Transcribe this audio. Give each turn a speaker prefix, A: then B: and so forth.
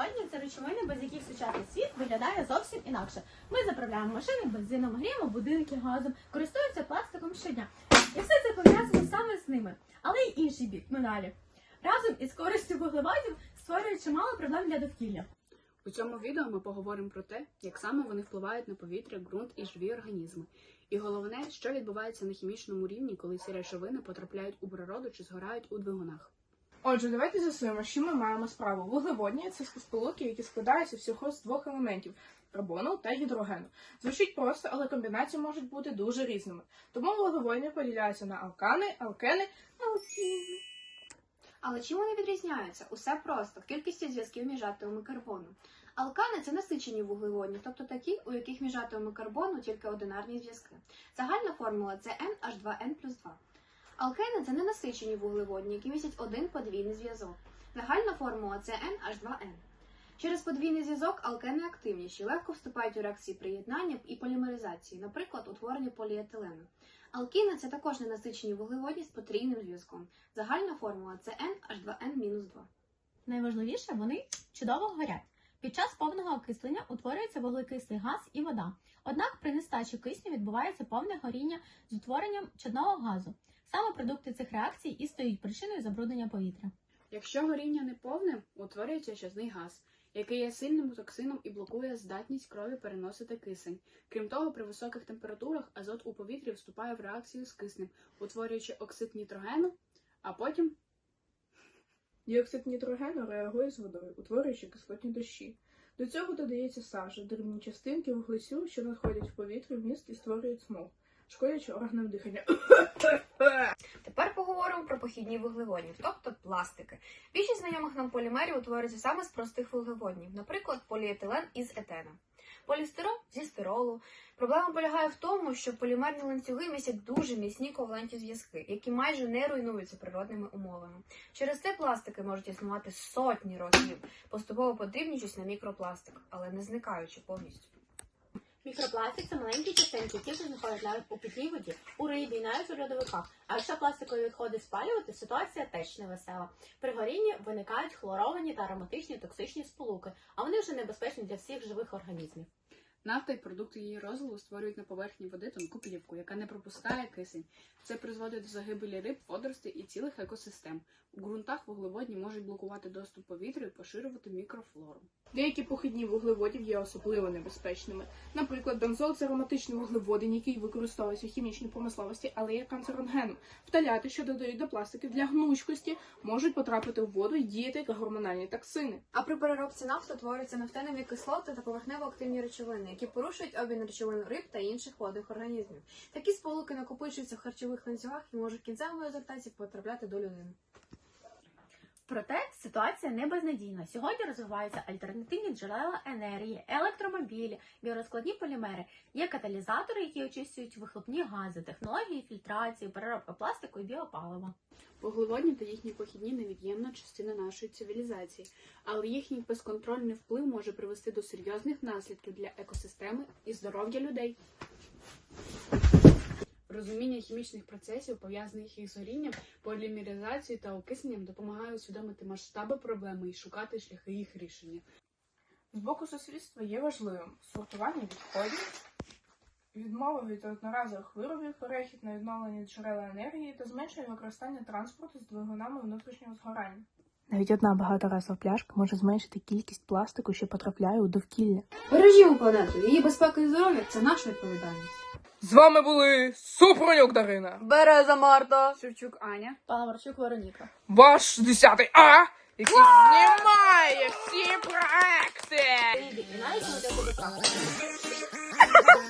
A: Вуглеводні це речовини, без яких сучасний світ виглядає зовсім інакше. Ми заправляємо машини бензином, гріємо будинки газом, користуємося пластиком щодня. І все це пов'язано саме з ними. Але й інший бік медалі. Разом із користю вуглеводів створює чимало проблем для довкілля.
B: У цьому відео ми поговоримо про те, як саме вони впливають на повітря, ґрунт і живі організми. І головне, що відбувається на хімічному рівні, коли ці речовини потрапляють у природу чи згорають у двигунах.
C: Отже, давайте з'ясуємо, чим ми маємо справу. Вуглеводні це сполуки, які складаються всього з двох елементів карбону та гідрогену. Звучить просто, але комбінації можуть бути дуже різними. Тому вуглеводні поділяються на алкани, алкени, алкіни.
D: Але чим вони відрізняються? Усе просто кількістю зв'язків між атомами карбону. Алкани це насичені вуглеводні, тобто такі, у яких між атомами карбону тільки одинарні зв'язки. Загальна формула це NH2N плюс 2. Алкени це ненасичені вуглеводні, які містять один подвійний зв'язок. Загальна формула це NH2N. Через подвійний зв'язок алкени активніші, легко вступають у реакції приєднання і полімеризації, наприклад, утворення поліетилену. Алкіни це також ненасичені вуглеводні з потрійним зв'язком. Загальна формула це NH2N-2.
A: Найважливіше, вони чудово горять. Під час повного окислення утворюється вуглекислий газ і вода. Однак при нестачі кисню відбувається повне горіння з утворенням чадного газу. Саме продукти цих реакцій і стають причиною забруднення повітря.
B: Якщо горіння не повне, утворюється щасний газ, який є сильним токсином і блокує здатність крові переносити кисень. Крім того, при високих температурах азот у повітрі вступає в реакцію з киснем, утворюючи оксид нітрогену, а потім
C: Діоксид нітрогену реагує з водою, утворюючи кислотні дощі. До цього додається сажа, дрібні частинки вуглецю, що надходять в повітря в міст і створюють смог, шкодячи органам дихання.
D: Тепер поговоримо про похідні вуглеводні, тобто пластики. Більшість знайомих нам полімерів утворюється саме з простих вуглеводнів, наприклад, поліетилен із етену. Полістирол зі стиролу. Проблема полягає в тому, що полімерні ланцюги містять дуже міцні ковалентні зв'язки, які майже не руйнуються природними умовами. Через це пластики можуть існувати сотні років, поступово подрібнюючись на мікропластик, але не зникаючи повністю.
A: Мікропластик це маленькі частинки, які вже знаходять у питній воді, у рибі, навіть у льодовиках. А якщо пластикові відходи спалювати, ситуація теж невесела. При горінні виникають хлоровані та ароматичні токсичні сполуки, а вони вже небезпечні для всіх живих організмів.
B: Нафта і продукти її розладу створюють на поверхні води тонку плівку, яка не пропускає кисень. Це призводить до загибелі риб, водоростей і цілих екосистем. У ґрунтах вуглеводні можуть блокувати доступ повітря і поширювати мікрофлору.
C: Деякі похідні вуглеводів є особливо небезпечними. Наприклад, бензол це ароматичний вуглеводень, який використовується в хімічній промисловості, але є канцерогеном. Вталяти, що додають до пластиків для гнучкості, можуть потрапити в воду і діяти як гормональні токсини.
D: А при переробці нафти творюються нафтинові кислоти та поверхнево-активні речовини, які порушують обмін речовин риб та інших водних організмів. Такі сполуки накопичуються в харчових ланцюгах і можуть в кінцевому результаті потрапляти до людини.
A: Проте ситуація не безнадійна. Сьогодні розвиваються альтернативні джерела енергії, електромобілі, біорозкладні полімери. Є каталізатори, які очищують вихлопні гази, технології фільтрації, переробка пластику і біопалива.
B: Вуглеводні та їхні похідні невід'ємна частина нашої цивілізації, але їхній безконтрольний вплив може привести до серйозних наслідків для екосистеми і здоров'я людей. Розуміння хімічних процесів, пов'язаних із горінням, полімеризацією та окисненням, допомагає усвідомити масштаби проблеми і шукати шляхи їх рішення.
C: З боку суспільства є важливим сортування відходів, відмова від одноразових виробів, перехід на відновлені джерела енергії та зменшення використання транспорту з двигунами внутрішнього згорання.
E: Навіть одна багаторазова пляшка може зменшити кількість пластику, що потрапляє у довкілля.
D: Бережімо планету, її безпека і здоров'я це наша відповідальність.
C: З вами були Супронюк Дарина,
D: Береза Марта!
B: Шевчук Аня.
A: Паламарчук Вероніка.
C: ваш 10 А, який знімає всі проекти.